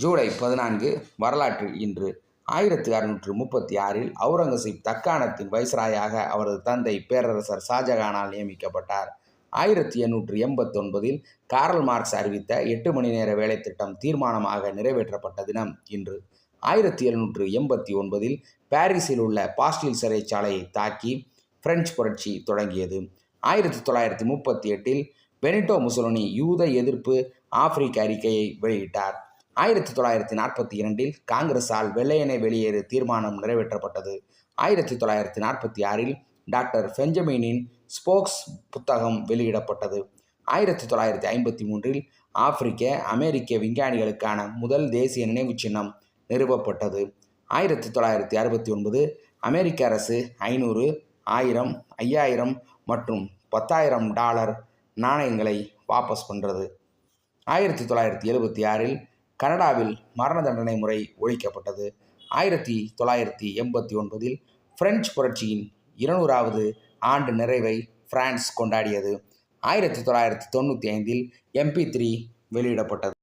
ஜூலை பதினான்கு வரலாற்று இன்று. ஆயிரத்தி அறுநூற்று முப்பத்தி ஆறில் அவுரங்கசீப் தக்காணத்தின் வைஸ்ராயாக அவரது தந்தை பேரரசர் ஷாஜகானால் நியமிக்கப்பட்டார். ஆயிரத்தி எண்ணூற்று எண்பத்தொன்பதில் கார்ல் மார்க்ஸ் அறிவித்த எட்டு மணி நேர வேலை திட்டம் தீர்மானமாக நிறைவேற்றப்பட்ட தினம் இன்று. ஆயிரத்தி எழுநூற்று எண்பத்தி ஒன்பதில் பாரிஸில் உள்ள பாஸ்டில் சிறைச்சாலையை தாக்கி பிரெஞ்சு புரட்சி தொடங்கியது. ஆயிரத்தி தொள்ளாயிரத்தி முப்பத்தி எட்டில் பெனிட்டோ முசோலினி யூத எதிர்ப்பு ஆப்பிரிக்க அறிக்கையை வெளியிட்டார். ஆயிரத்தி தொள்ளாயிரத்தி நாற்பத்தி இரண்டில் காங்கிரஸால் வெள்ளையனை வெளியேறு தீர்மானம் நிறைவேற்றப்பட்டது. ஆயிரத்தி தொள்ளாயிரத்தி நாற்பத்தி ஆறில் டாக்டர் பெஞ்சமினின் ஸ்போக்ஸ் புத்தகம் வெளியிடப்பட்டது. ஆயிரத்தி தொள்ளாயிரத்தி ஐம்பத்தி மூன்றில் ஆப்பிரிக்க அமெரிக்க விஞ்ஞானிகளுக்கான முதல் தேசிய நினைவு சின்னம் நிறுவப்பட்டது. ஆயிரத்தி தொள்ளாயிரத்தி அறுபத்தி ஒன்பது அமெரிக்க அரசு ஐநூறு ஆயிரம் ஐயாயிரம் மற்றும் பத்தாயிரம் டாலர் நாணயங்களை வாபஸ் பண்ணுறது ஆயிரத்தி தொள்ளாயிரத்தி எழுபத்தி ஆறில் கனடாவில் மரண தண்டனை முறை ஒழிக்கப்பட்டது. ஆயிரத்தி தொள்ளாயிரத்தி எண்பத்தி ஒன்பதில் பிரெஞ்சு புரட்சியின் இருநூறாவது ஆண்டு நிறைவை பிரான்ஸ் கொண்டாடியது. ஆயிரத்தி தொள்ளாயிரத்தி தொண்ணூற்றி ஐந்தில் எம்பி த்ரீ வெளியிடப்பட்டது.